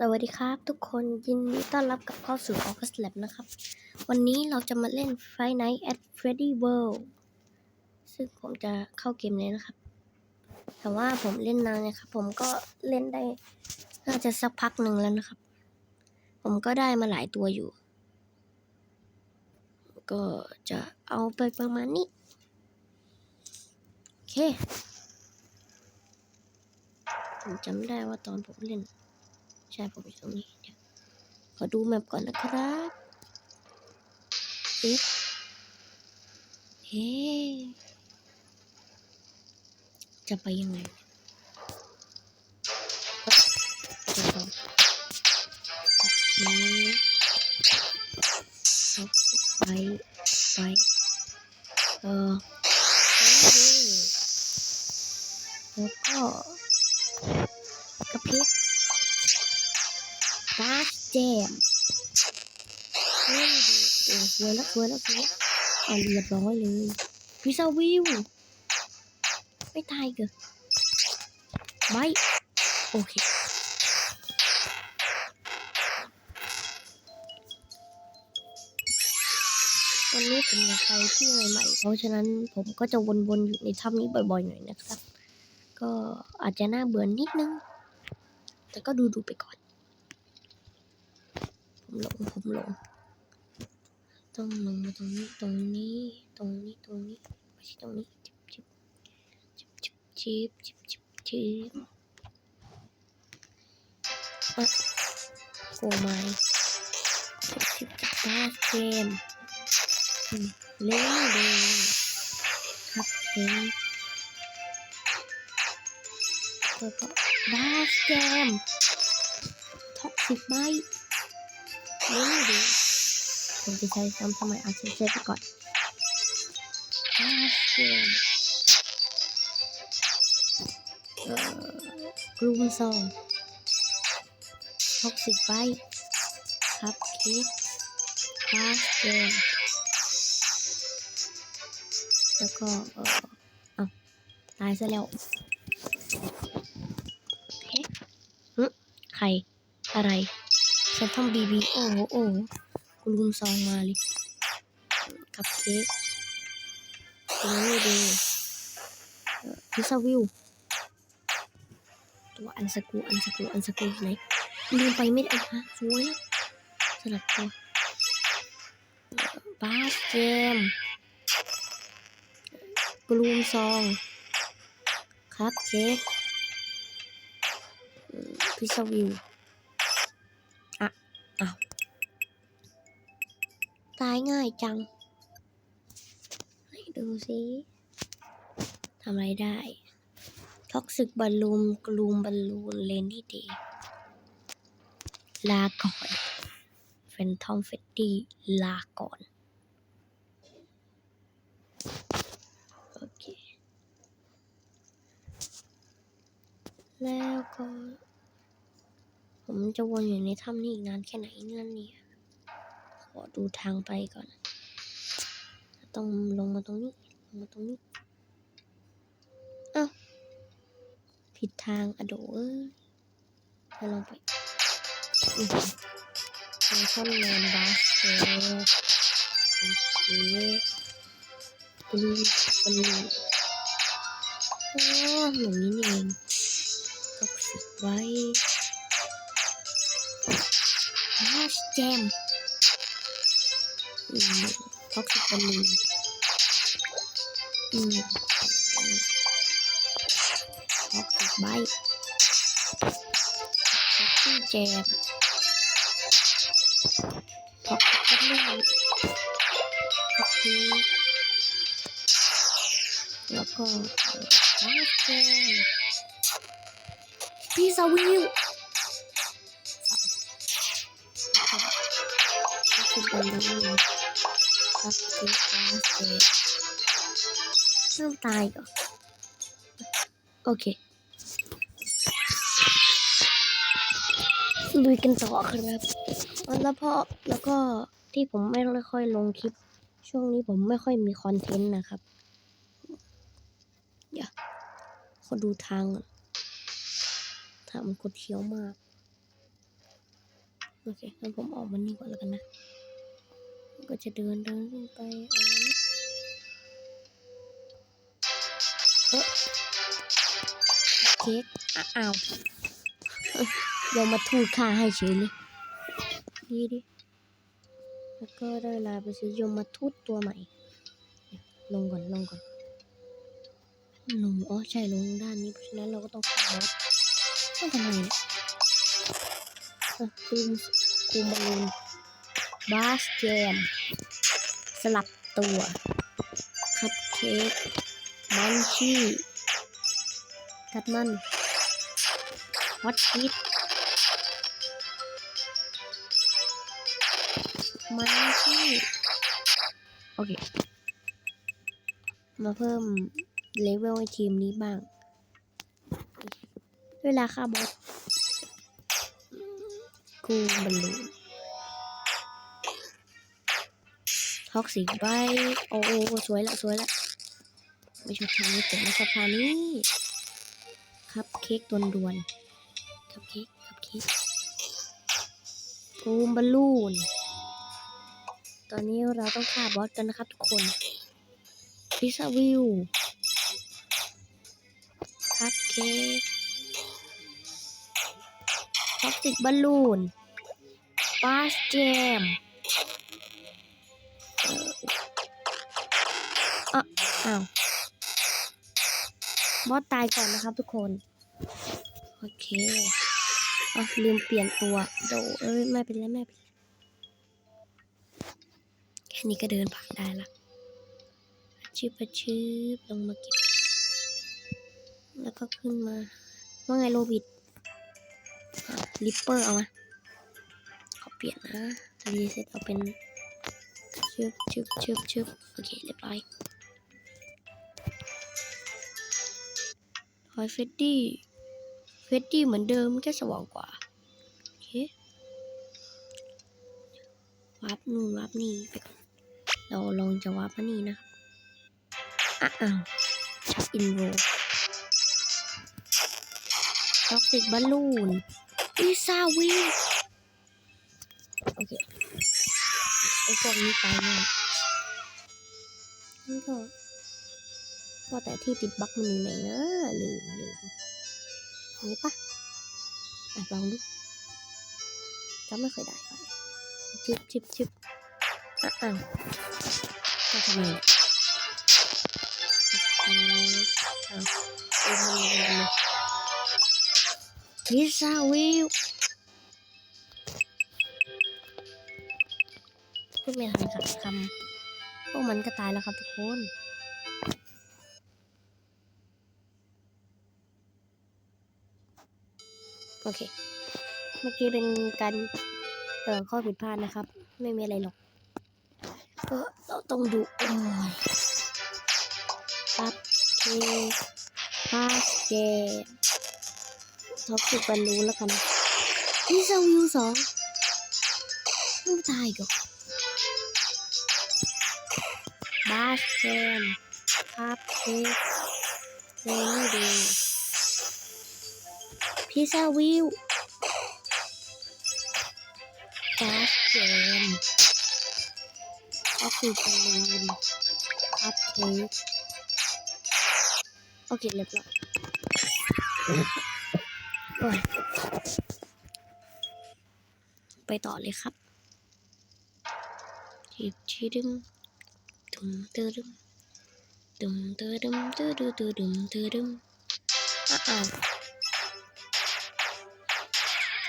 สวัสดีครับ ทุกคนยินดีต้อนรับกับเข้าสู่ Office Lab นะครับ วันนี้เราจะมาเล่น Friday Night at Freddy World ซึ่งผมจะเข้าเกมเลยนะครับ แต่ว่าผมเล่นนานนะครับ ผมก็เล่นได้ น่าจะสักพักหนึ่งแล้วนะครับ ผมก็ได้มาหลายตัวอยู่ ก็จะเอาไปประมาณนี้ โอเค ผมจำได้ว่าตอนผมเล่น ใช่ผมอยู่ตรงนี้เดี๋ยวขอดูแมปก่อนนะครับเอ๊ะเอ๊จะไปยังไงโอเคไปไปเออโอแล้วก็ ฟาสเจมเฮ้ยโอ้สวยแล้วสวยแล้วสวยแล้วอะเรียบร้อยเลยพิซซ่าวิว ไม่ตายเกอไม่โอเควันนี้ผมอยากไปที่ใหม่ๆเพราะฉะนั้นผมก็จะวนๆอยู่ในถ้ำนี้บ่อยๆหน่อยนะครับ ก็อาจจะน่าเบื่อนิดนึง แต่ก็ดูๆไปก่อน ผมหลงผมหลงต้องลงมาตรงนี้ตรงนี้ ตรงนี้ตรงนี้ไม่ใช่ตรงนี้จิบจิบจิบจิบจิบจิบจิบจิบอะโกไม้จิบจิบจิบบ้าเกมอืมเล่นเลยครับเค้กแล้วก็บ้าเกมท็อกซิกไบ นี่ดูผมจะใช้ซ้ำสมัยเอาเซฟไปก่อนอ่าเกมเอ่อกรูมซองท็อกซิกไบคัพเค้กคาสเกมแล้วก็เออเอาตายซะแล้วเฮ้หึใครอะไร ฉันทำบีบีโอ้โหโอ้โหคุณลุงซองมาเลยกับเค้กนี่ดูพิซซ่าวิวตัวอันสกูอันสกูอันสกูไหนลืมไปไม่ได้ฮะสวยสลับตัวบาสเกมกลูมซองครับเค้กพิซซ่าวิว ตายง่ายจังไหนดูสิทำอะไรได้ท็อกซิกบอลลูมกลูมบอลลูนเลนดี้เดย์ลาก่อนเฟนทอมเฟตตี้ลาก่อน โอเค แล้วก็ ผมจะวนอยู่ในถ้ำนี้อีกนานแค่ไหนเนี่ยเนี่ย ขอดูทางไปก่อน ต้องลงมาตรงนี้ ลงมาตรงนี้ เอ้า ผิดทางอะโดเอ้ยเราลงไปอือหือเนชั่นแมนบาสเกตโอเคบลูบลูอ๋ออย่างนี้นี่เองท็อกซิกไว้บา toxic của mình. Ừ. Toxic bay toxic chèm toxic cắt lưng toxic แล้วก็ Please, pizza will. แจมพิซซ่าวิวท็อกซิกบอลลูนครับสีฟ้าเสร็จต้องตายก่อนโอเคลุยกันต่อครับแล้วพอแล้วก็ที่ผมไม่ค่อยลงคลิป ช่วงนี้ผมไม่ค่อยมีคอนเทนต์นะครับ เดี๋ยวขอดูทางก่อนทางมันกดเที่ยวมาก โอเคงั้นผมออกมันนี่ก่อนแล้วกันนะ ก็จะเดินเดินขึ้นไปอันเอ๊ะเค้กอ้าวเอ้ยโยมมาทูดค่าให้เฉยเลยดีดิแล้วก็ได้เวลาไปซื้อยมมาทูตตัวใหม่ ลงก่อนลงก่อนลงอ๋อใช่ลงด้านนี้เพราะฉะนั้นเราก็ต้องขึ้นบอสต้องทำไมเนี่ยอะคูมคูมาลูน บาสแจมสลับตัว คัพเค้กมันชี่กัดมันฮอตชิตมันชี่โอเค มาเพิ่มเลเวลให้ทีมนี้บ้าง เวลาฆ่าบอสกูบอลลู ท็อกซิกไบโอ้โอสวยละสวยละไม่ชอบทางนี้แต่ไม่ชอบทางนี้คับเค้กดวนดวนคับเค้กคับเค้กกูมบอลลูน ตอนนี้เราต้องฆ่าบอสกันนะครับทุกคนพิซซ่าวิวคัพเค้กท็อกซิกบอลลูนบาสแจม อ้าวบอสตายก่อนนะครับทุกคน โอเคอะลืมเปลี่ยนตัวโดเอ้ยไม่เป็นไรไม่เป็นไรแค่นี้ก็เดินผ่านได้ละชืบประชืบลงมาเก็บ แล้วก็ขึ้นมา ว่าไงโรบิดลิปเปอร์เอามาขอเปลี่ยนนะรีเซ็ตเอาเป็นชึบชึบชึบชึบโอเคเรียบร้อย อยเฟดดี้ เฟดดี้เหมือนเดิมแค่สว่างกว่า โอเควับนู่นวับนี่ไปก่อน เราลองจะวับมานี่นะครับอะอ้าวชักอินโรท็อกซิกบอลลูนอีซาวีโอเคไอพวกนี้ตายง่ายนี่ก็ ว่าแต่ที่ติดบั๊กมันอยู่ไหนนะลืมลืมอันนี้ปะอะลองดูจำไม่เคยได้เท่าไหร่จิบจิบจิบอะอ้าวก็ทำไมเนี่ยพิซซ่าวิวพูดไม่ทันขัดคำพวกมันก็ตายแล้วครับทุกคน โอเค เมื่อกี้เป็นการเอ่อข้อผิดพลาดนะครับ ไม่มีอะไรหรอก ก็เราต้องดูโอ้ยปั๊บเทพาสเกตท็อกซิกบอลลูนแล้วกันนี่ซาวิวสองไม่ตายก็บาสเกมภาพเค้กเรนนี่ดี พิซซ่าวิวบาสเกมท็อกซิกบอลลูนภาพเค้กโอเคเรียบร้อยไปต่อเลยครับจีบชีดึมดุมเตอดึมดุมเตอดึมเตอดึมเตอดึมเตอดึมอ้าว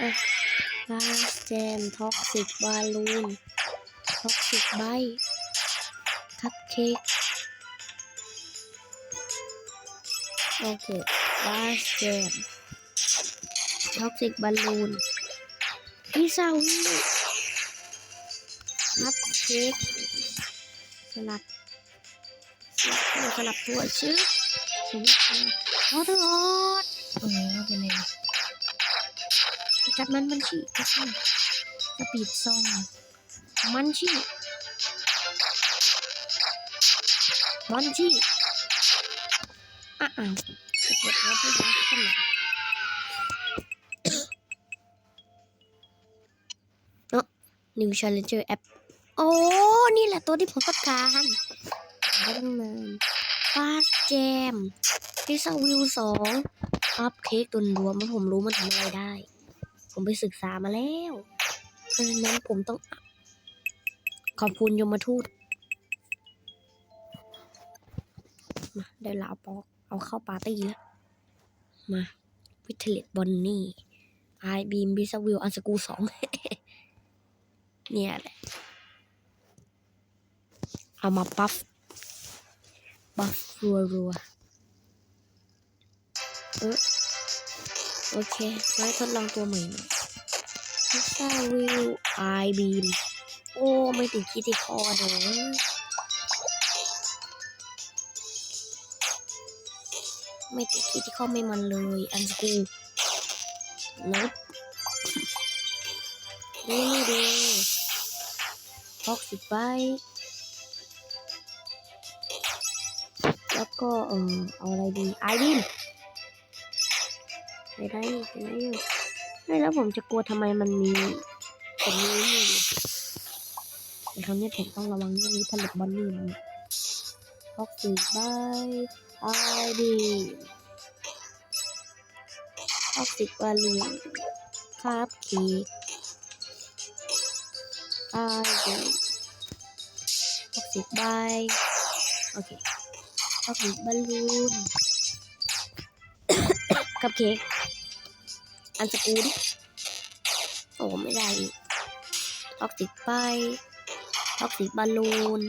อะบาแจมท็อกซิกบาลูนท็อกซิกไบคัพเค้กโอเคบาสเจมท็อกซิกบอลลูนพิซซ่าวิคัพเค้กสลับสลับตัวสลับตัวชื่อสวิตช์ออเดอร์ออดโอ้ยเป็นไง จับมันมันฉีกจับมันสปีดซอง มันฉีมันฉีอ้าวจะกดแล้วพี่รักกันหน่อย New Challenger App โอ้ นี่แหละตัวที่ผมต้องการหาตั้งนานฟาสแจมพิซซ่าวิวสองอัพเค้กตุนรวมมันผมรู้มันทำอะไรได้ ผมไปศึกษามาแล้วเพราะฉะนั้นผมต้อง ขอบคุณยมทูตมาได้ลาวปอก เอาเข้าปาร์ตี้แล้ว มาวิทเลตบอนนี่ไอบีมบิซวิลอันสกูสองเนี่ยแหละ เอามาปัฟปัฟรัวรัวเออ โอเคไว้ทดลองตัวใหม่หน่อยพิซซ่าวิลไอบีมโอ้ ไม่ติดคิดที่คอเด้อไม่ติดคิดที่ข้อไม่มันเลย อันสกูลบนี่นี่ดูท็อกสิบใบแล้วก็เออเอาอะไรดีไอดิน ไปได้ไปได้อยู่ไม่แล้วผมจะกลัวทำไมมันมีผมมีนี่อยู่แต่คราวนี้ผมต้องระวังเรื่องนี้ผลิตบอลนี่มันท็อกสิบใบไอดินท็อกสิบบาลูนครับเค้กไอดินท็อกสิบใบโอเคท็อกซิกบอลลูนกับเค้ก อันสกูดิ โอ้ไม่ได้อีกท็อกซิกไปท็อกซิกบอลลูน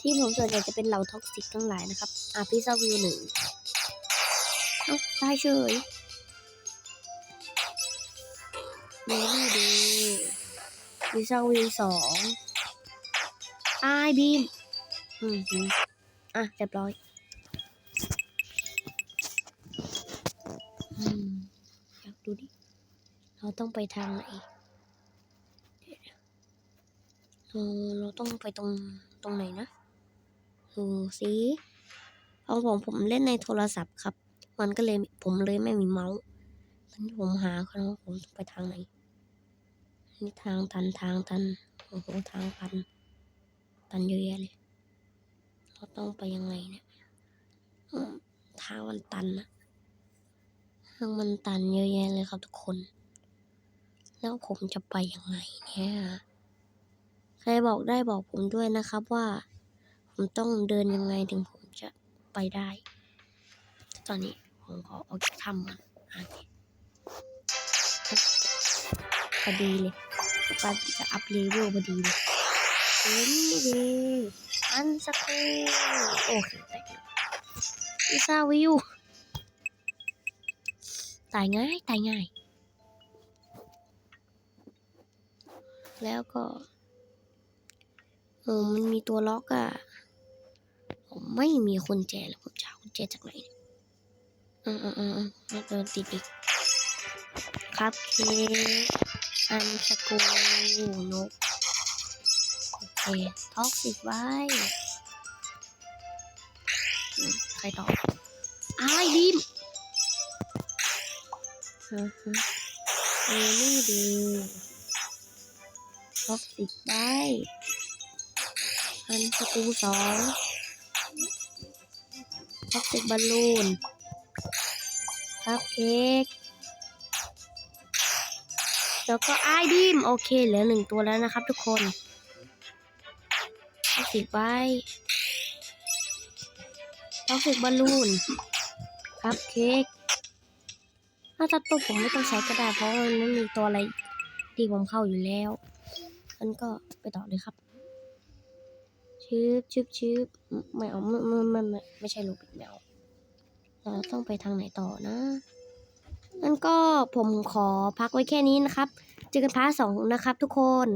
ที่ผมส่วนใหญ่จะเป็นเหล่าท็อกซิกทั้งหลายนะครับอะพิซาวิวหนึ่งเอ้าได้เฉยเมนี่ดีพิซาวิวสองไอบีม อืมอะเรียบร้อย ต้องไปทางไหนเออเราต้องไปตรงตรงไหนนะดูสิเอาผมผมเล่นในโทรศัพท์ครับ มันก็เลยผมเลยไม่มีเมาส์ตอนผมหาเขาว่าผมไปทางไหนนี่ทางตันทางตันโอ้โหทางตัน ตันเยอะแยะเลย เราต้องไปยังไงเนี่ยทางมันตันนะทางมันตันเยอะแยะเลยครับทุกคน แล้วผมจะไปยังไงเนี่ย ใครบอกได้บอกผมด้วยนะครับว่า ผมต้องเดินยังไงถึงผมจะไปได้ ตอนนี้ผมขอออกจากถ้ำมันโอเคพอดีเลยว่าจะอัพเลเวลพอดีเลยเฮ้ยนี่ดีอันสักูโอเคแต่งพิซซ่าวิวตายง่าย ตายง่าย แล้วก็ เออ มันมีตัวล็อกอะผมไม่มีกุญแจเลยผมจะเอากุญแจจากไหนอืมอืมอืมอืมแล้วเดินติดอีก ครับเคอันสกูนกโอเคท็อกซิกไว้ ใครต่ออ้ายบีมฮะฮะเอนี่ดี ท็อกซิกได้อันสกูสองท็อกซิกบอลลูนครับเค้กแล้วก็ไอายบีมโอเคเหลือหนึ่งตัวแล้วนะครับทุกคนท็อกซิกใบท็อกซิกบอลลูนครับเค้กถ้าจะตัวผมไม่ต้องใช้ก็ได้เพราะมันไม่มีตัวอะไรที่ผมเข้าอยู่แล้ว มันก็ไปต่อเลยครับชืบชืบชืบไม่เอาไม่ไม่ไม่ไม่ไม่ใช่ลูกแมวเราต้องไปทางไหนต่อนะงั้นก็ผมขอพักไว้แค่นี้นะครับ เจอกันพาร์ทสองนะครับทุกคน